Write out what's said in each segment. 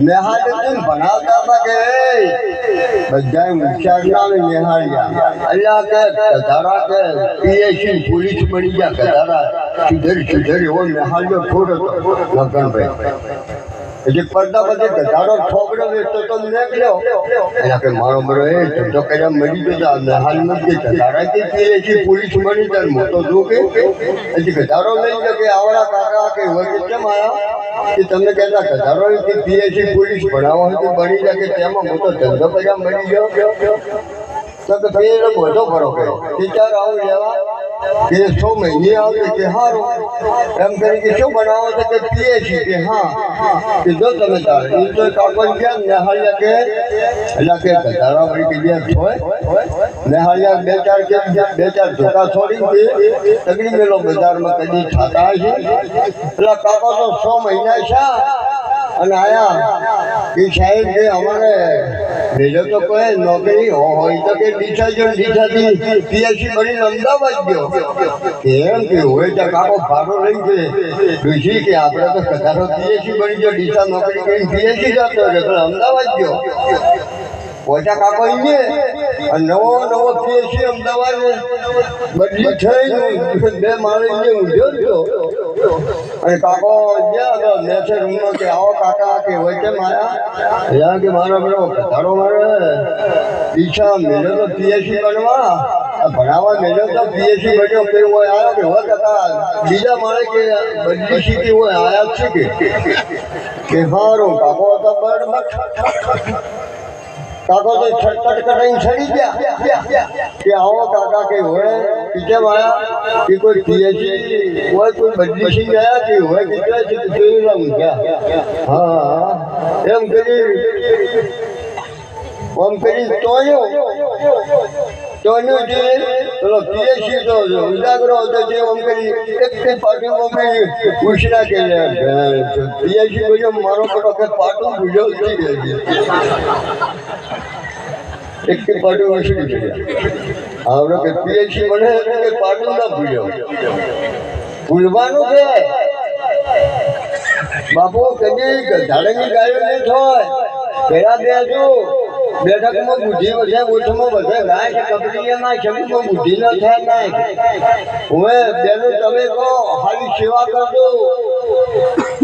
નેહાળી ભણાવતા હતા કે બધા મુખ્યાર ના નેહાળિયા અલ્યા કે કધારા કે એટલે પડદા બધે ગધારો ઠોકરો વેચતો મારો બરો એ ધંધો કર્યા મરી ગયો તો હાલમાં જે ગધાડા કે પીએસસી પોલીસ મળી તાર મોટો જો કે એટલે લઈ શકે આવડા કાકા કે તમે કહેતા ગધાડો કે પીએસસી પોલીસ ભણાવો તો બની શકે તેમાં મોટો ધંધો કર્યા મરી ગયો. તો કે ભાઈ એનો બધો ફરક હોય કે આવું લેવા. કે સો મહિને આવે કે હારું. એમ કરી કે શું બનાવો તો કે પીએસસી કે હા? કે જો તમે તારે એ તો કાકો ગયા નેહાળિયા કે એટલે કે ધારા વળી કે ગયા હોય. નેહાળિયા બે ચાર કે બે ચાર ધોકા છોડી દે તગડી મેલો બજારમાં કદી ખાતા છે એટલે કાકો તો સો મહિના છે. અને આયા. એ સાહેબ જે અમારે બીજો તો કોઈ નોકરી હોય તો કે ડીસા જો ડીસાથી પીએસસી ભરીને અમદાવાદ ગયો. કેમ કે હોય તો કાકો ભાડો લઈ ગયે. ડુસી કે આપણે તો કદારો પીએસસી બની ગયો ડીસા નોકરી કરીને પીએસસી જતો રહ્યો, તો અમદાવાદ ગયો. પોતા કાકો અને નવો નવો પીએસસી અમદાવાદ બદલી થઈ બે માળે ઊંધ્યો ઊંધો રહ્યો કાકો ગયા તો કે આવો કાકા કે હોય કેમ આયા ત્યાં કે મારો પેલો ઘટાડો મારે, ઈચ્છા મેળ્યો તો બનવા. ભણાવવા મેળ્યો તો પીએસસી બન્યો કે હોય આવ્યો કે હોય કાકા. બીજા મારે કે બદલી સીટી હોય, આયા છે કે. કે હારું કાકો તો બરાબર કાકો તો છટપટ કરીને છડી ગયા. કે આવો કાકા કે હોય પીછે કેમ કે કોઈ પીએચડી હોય કોઈ બદલી ગયા કે હોય કે ક્યાં છે જોઈ ગયા. હા, એમ કરી આમ કરી, તોયો તોનું જે પેલો પીએચડી તો ઉજાગરો હતો જે ઓમ કરી, એક તે પાટું ઓમ કરી ઉછરા કે પીએચડી બોલ્યો, મારો પેલો કે પાટું ભૂલ્યો થઈ ગયો એક તે પાટું વસૂલી ગયા આવડો કે પીએચડી બને કે પાટું ના ભૂલ્યો ભૂલવાનું છે બાપુ, કદી ધાડંગી ગાયો નહીં થાય પેલા બેસું બેઠકમાં બુદ્ધિ વધે ઓછમાં વધે રાય કે કબડ્ડીમાં શરીરમાં બુદ્ધિ ન થાય નાય. હવે બેનો તમે કહો, હારી સેવા કરજો.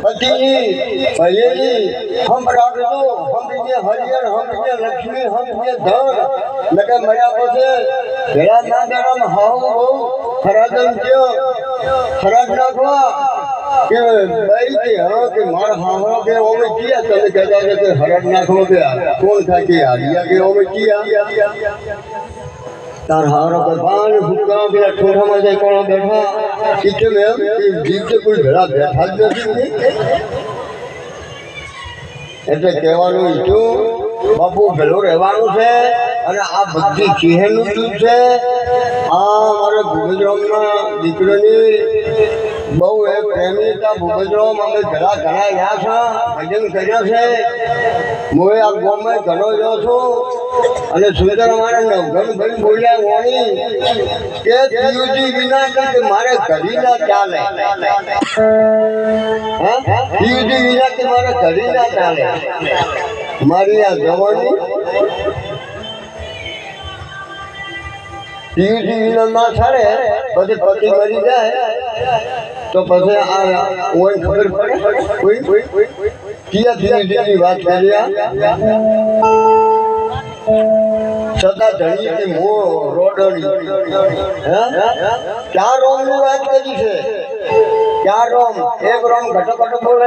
પતિની ભાઈની હમ રાખજો. હમ હરિયર હમ લક્ષ્મી હમ ધન. લગે મળ્યા પછી ભેળા ના ગરમ હાવ બહુ ખરાદમ કયો ખરાબ નાખવા કે ભાઈ કે હા કે માર હાહરો કે ઓમે કિયા તમે કહેતા કે તે હરડ નાખો કે કોણ થાય કે હારિયા કે ઓમે કિયા? તાર હારો પર બાણ ભૂકા પેલા ઠોઠામાં જાય કોણ બેઠા? ઈકે મેં કે જીવતે કોઈ ભેળા બેઠા જ નથી. એટલે કહેવાનું ઈચ્છું બાપુ ભેળો રહેવાનું છે અને આ બધી ચીહેનું શું છે. આ મારા ભૂપેન્દ્રમાં દીકરોની બહુ એ પ્રેમી હતા ભૂપેન્દ્રમ અમે ઘણા ઘણા ગયા છે, ભજન કર્યા છે. હું આ ગામમાં ઘણો રહ્યો છું અને સુંદર અમારે નવઘનભાઈ બોલ્યા વાણી કે જીવજી વિના કે મારે ઘડી ના ચાલે. પિયુજી વિના કે મારે ઘડી ના ચાલે. મારી આ જવાની પિયુજી વિના ના ચાલે પછી પતિ મરી જાય, તો પછી આ ઓય ખબર પડે? કોઈ? કર્યા સદા ધણી કે મો રોડણી. હે? ચાર રોમનું વાત કરી છે? ચાર રોમ? એક રોમ ઘટો ઘટો બોલે